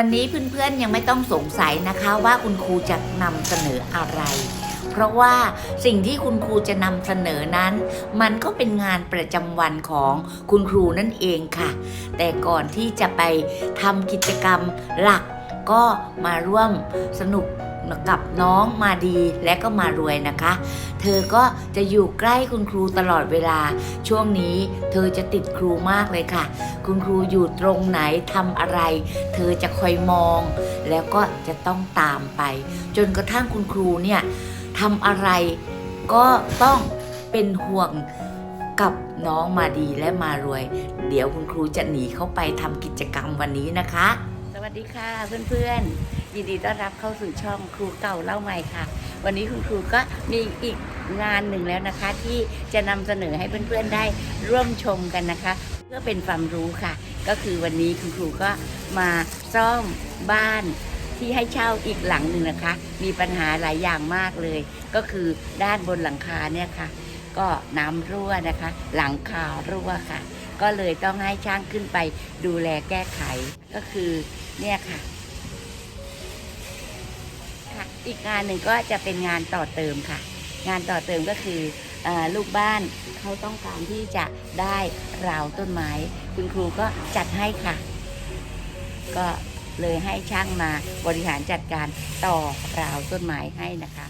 วันนี้เพื่อนๆยังไม่ต้องสงสัยนะคะว่าคุณครูจะนำเสนออะไร เพราะว่าสิ่งที่คุณครูจะนำเสนอนั้น มันก็เป็นงานประจำวันของคุณครูนั่นเองค่ะ แต่ก่อนที่จะไปทำกิจกรรมหลักก็มาร่วมสนุก กับน้องมาดีและก็มารวยนะคะ เธอก็จะอยู่ใกล้คุณครูตลอดเวลา ช่วงนี้เธอจะติดครูมากเลยค่ะ คุณครูอยู่ตรงไหนทำอะไร เธอจะคอยมอง แล้วก็จะต้องตามไป จนกระทั่งคุณครูเนี่ยทำอะไรก็ต้องเป็นห่วงกับน้องมาดีและมารวย เดี๋ยวคุณครูจะหนีเข้าไปทำกิจกรรมวันนี้นะคะ สวัสดีค่ะเพื่อนๆ ยินดีต้อนรับเข้าสู่ช่องครูเก่าเล่าใหม่ค่ะ วันนี้คุณครูก็มีอีกงานหนึ่งแล้วนะคะ ที่จะนำเสนอให้เพื่อนๆได้ร่วมชมกันนะคะ เพื่อเป็นความรู้ค่ะ ก็คือวันนี้คุณครูก็มาซ่อมบ้านที่ให้เช่าอีกหลังหนึ่งนะคะ มีปัญหาหลายอย่างมากเลย ก็คือด้านบนหลังคาเนี่ยค่ะ ก็น้ำรั่วนะคะ หลังคารั่วค่ะ ก็เลยต้องให้ช่างขึ้นไปดูแลแก้ไขก็คือเนี่ยค่ะ อีกงานหนึ่งก็จะเป็นงานต่อเติมค่ะ งานต่อเติมก็คือออลูกบ้านเขาต้องการที่จะได้ราวต้นไม้ คุณครูก็จัดให้ค่ะ ก็เลยให้ช่างมาบริหารจัดการต่อราวต้นไม้ให้นะคะ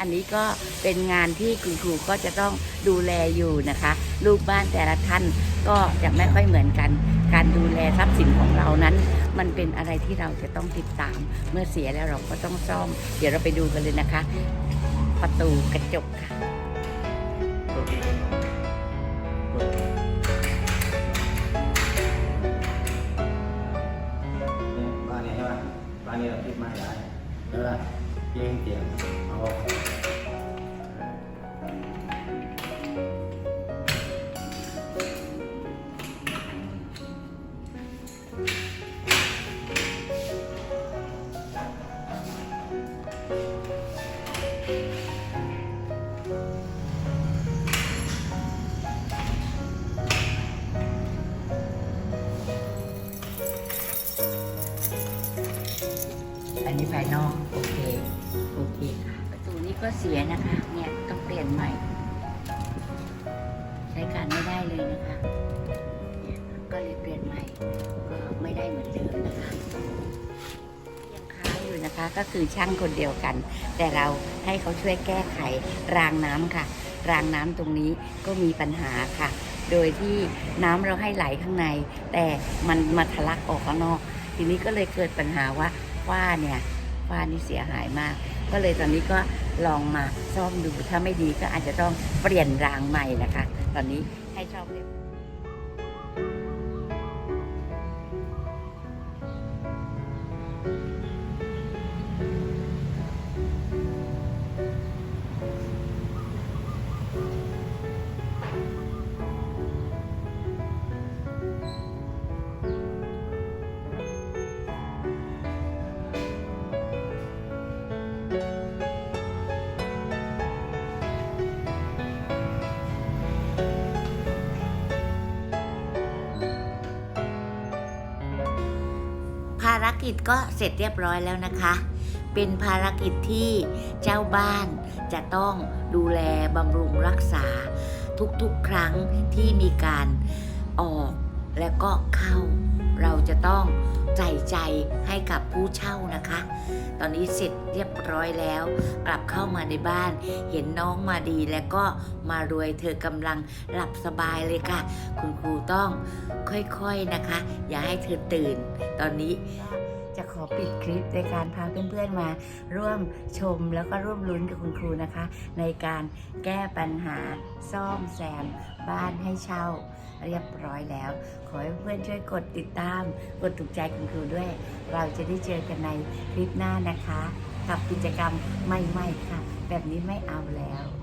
อันนี้ก็เป็นงานที่คุณครูก็จะต้องดูแลอยู่นะคะ ลูกบ้านแต่ละท่านก็จะไม่ค่อยเหมือนกัน การดูแลทรัพย์สินของเรานั้น มันเป็นอะไรที่เราจะต้องติดตาม เมื่อเสียแล้วเราก็ต้องซ่อม เดี๋ยวเราไปดูกันเลยนะคะ ประตูกระจกค่ะ แล้วล่ะเอันนี้ภายนอก โอเค โอเคค่ะ ประตูนี้ก็เสียนะคะ เนี่ยต้องเปลี่ยนใหม่ ใช้การไม่ได้เลยนะคะเนี่ยก็เลยเปลี่ยนใหม่ ก็ไม่ได้เหมือนเดิมนะคะ ยังค้างอยู่นะคะ ก็คือช่างคนเดียวกัน แต่เราให้เขาช่วยแก้ไขรางน้ำค่ะ รางน้ำตรงนี้ก็มีปัญหาค่ะ โดยที่น้ำเราให้ไหลข้างใน แต่มันมาทะลักออกข้างนอก ทีนี้ก็เลยเกิดปัญหาว่า ฝ้าเนี่ยฝ้านี่เสียหายมาก ก็เลยตอนนี้ก็ลองมาซ่อมดูถ้าไม่ดีก็อาจจะต้องเปลี่ยนรางใหม่นะคะ ตอนนี้ให้ชอบเลยารกิจก็เสร็จเรียบร้อยแล้วนะคะ เป็นภารกิจที่เจ้าบ้านจะต้องดูแลบำรุงรักษา ทุกๆครั้งที่มีการออกและก็เข้า เราจะต้องใส่ใจให้กับผู้เช่านะคะ ตอนนี้เสร็จเรียบร้อยแล้ว กลับเข้ามาในบ้าน เห็นน้องมาดีแล้วก็มารวยเธอกำลังหลับสบายเลยค่ะ คุณครูต้องค่อยๆนะคะ อย่าให้เธอตื่น ตอนนี้ อปิดคลิปในการพาเพื่อนๆมาร่วมชมแล้วก็ร่วมลุ้นกับคุณครูนะคะ ในการแก้ปัญหาซ่อมแซมบ้านให้เช่า เรียบร้อยแล้ว ขอให้เพื่อนช่วยกดติดตาม กดถูกใจคุณครูด้วย เราจะได้เจอกันในคลิปหน้านะคะ กับกิจกรรมใหม่ๆค่ะ แบบนี้ไม่เอาแล้ว